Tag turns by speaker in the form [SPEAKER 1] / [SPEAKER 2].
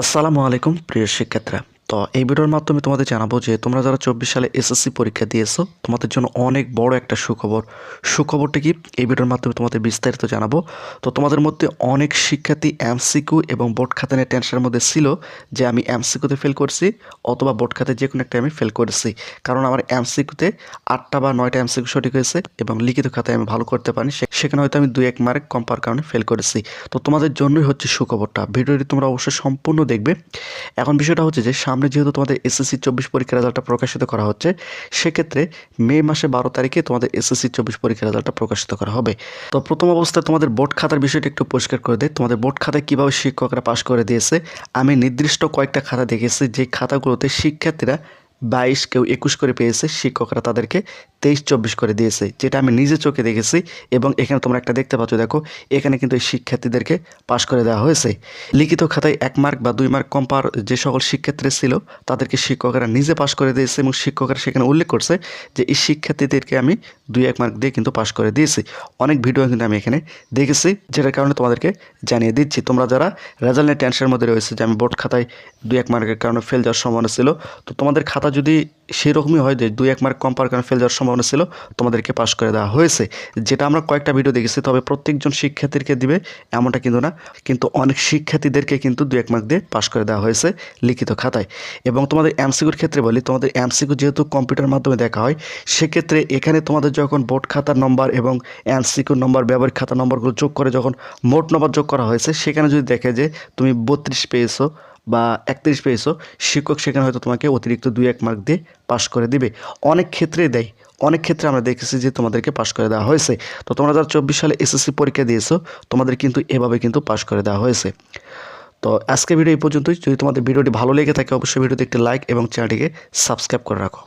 [SPEAKER 1] আসসালামু আলাইকুম, প্রিয় শিক্ষার্থীরা। তো এই ভিডিওর মাধ্যমে তোমাদের জানাব যে তোমরা যারা চব্বিশ সালে এসএসসি পরীক্ষা দিয়েছ, তোমাদের জন্য অনেক বড় একটা সুখবর। সুখবরটা কি? এই ভিডিওর মাধ্যমে তোমাদের বিস্তারিত জানাব। তো তোমাদের মধ্যে অনেক শিক্ষার্থী এমসিকিউ এবং বোর্ড খাতা নিয়ে টেনশনের মধ্যে ছিল যে আমি এমসিকিউতে ফেল করছি অথবা বোর্ড খাতে যে কোনো একটা আমি ফেল করেছি। কারণ আমার এমসিকিউতে আটটা বা নয়টা এমসিকিউ সঠিক হয়েছে এবং লিখিত খাতায় আমি ভালো করতে পারি সেখানে হয়তো আমি দুই এক মার্ক কম পাওয়ার কারণে ফেল করেছি। তো তোমাদের জন্যই হচ্ছে সুখবরটা। ভিডিওটি তোমরা অবশ্যই সম্পূর্ণ দেখবে। এখন বিষয়টা হচ্ছে যে, সামনে যেহেতু তোমাদের এসএসসি চব্বিশ পরীক্ষার রেজাল্টটা প্রকাশিত করা হচ্ছে, সেক্ষেত্রে মে মাসে বারো তারিখে তোমাদের এসএসসি চব্বিশ পরীক্ষার রেজাল্টটা প্রকাশিত করা হবে। তো প্রথম অবস্থায় তোমাদের বোর্ড খাতার বিষয়টি একটু পরিষ্কার করে দেয় তোমাদের বোর্ড খাতায় কীভাবে শিক্ষকরা পাশ করে দিয়েছে? আমি নির্দিষ্ট কয়েকটা খাতা দেখেছি, যে খাতাগুলোতে শিক্ষার্থীরা বাইশ কেউ একুশ করে পেয়েছে, শিক্ষকরা তাদেরকে তেইশ, চব্বিশ করে দিয়েছে, যেটা আমি নিজে চোখে দেখেছি এবং এখানে তোমরা একটা দেখতে পাচ্ছ, দেখো, এখানে কিন্তু এই শিক্ষার্থীদেরকে পাশ করে দেওয়া হয়েছে। লিখিত খাতায় এক মার্ক বা দুই মার্ক কম পাওয়ার যে সকল শিক্ষার্থী ছিল, তাদেরকে শিক্ষকরা নিজে পাশ করে দিয়েছে এবং শিক্ষকরা সেখানে উল্লেখ করছে যে, এই শিক্ষার্থীদেরকে আমি দুই, এক মার্ক দিয়ে কিন্তু পাশ করে দিয়েছি। অনেক ভিডিও কিন্তু আমি এখানে দেখেছি, যেটার কারণে তোমাদেরকে জানিয়ে দিচ্ছি। তোমরা যারা রেজাল্ট নিয়ে টেনশনের মধ্যে রয়েছে যে, আমি বোর্ড খাতায় দুই, এক মার্কের কারণে ফেল যাওয়ার সম্ভাবনা ছিল, তো তোমাদের খাতা যদি সেরকমই হয় যে দুই, এক মার্ক কম পাওয়ার কারণে ফেল যাওয়ার সম্ভাবনা ছিল, তোমাদেরকে পাশ করে দেওয়া হয়েছে। যেটা আমরা কয়েকটা ভিডিও দেখেছি, তবে প্রত্যেকজন শিক্ষার্থীকে দিবে এমনটা কিন্তু না। কিন্তু অনেক শিক্ষার্থীদেরকে কিন্তু দুই, এক মার্ক দিয়ে পাশ করে দেওয়া হয়েছে লিখিত খাতায়। এবং তোমাদের এমসিকিউর ক্ষেত্রে বলি, তোমাদের এমসিকিউ যেহেতু কম্পিউটার মাধ্যমে দেখা হয়, সেক্ষেত্রে এখানে তোমাদের যখন বোর্ড খাতার নম্বর এবং এমসিকিউর নম্বর ব্যবহারিক খাতার নম্বরগুলো যোগ করে যখন মোট নম্বর যোগ করা হয়েছে, সেখানে যদি দেখে যে তুমি বত্রিশ পেয়েছ বা একত্রিশ পেয়েছ, শিক্ষক সেখানে হয়তো তোমাকে অতিরিক্ত দুই, এক মার্ক দিয়ে পাশ করে দিবে। অনেক ক্ষেত্রে দেয়। অনেক ক্ষেত্রে আমরা দেখেছি যে তোমাদেরকে পাশ করে দেওয়া হয়েছে। তো তোমরা যারা চব্বিশ সালে এসএসসি পরীক্ষা দিয়েছ, তোমাদের কিন্তু এভাবে কিন্তু পাশ করে দেওয়া হয়েছে। তো আজকে ভিডিও এই পর্যন্তই। যদি তোমাদের ভিডিওটি ভালো লেগে থাকে, অবশ্যই ভিডিওতে একটি লাইক এবং চ্যানেলটিকে সাবস্ক্রাইব করে রাখো।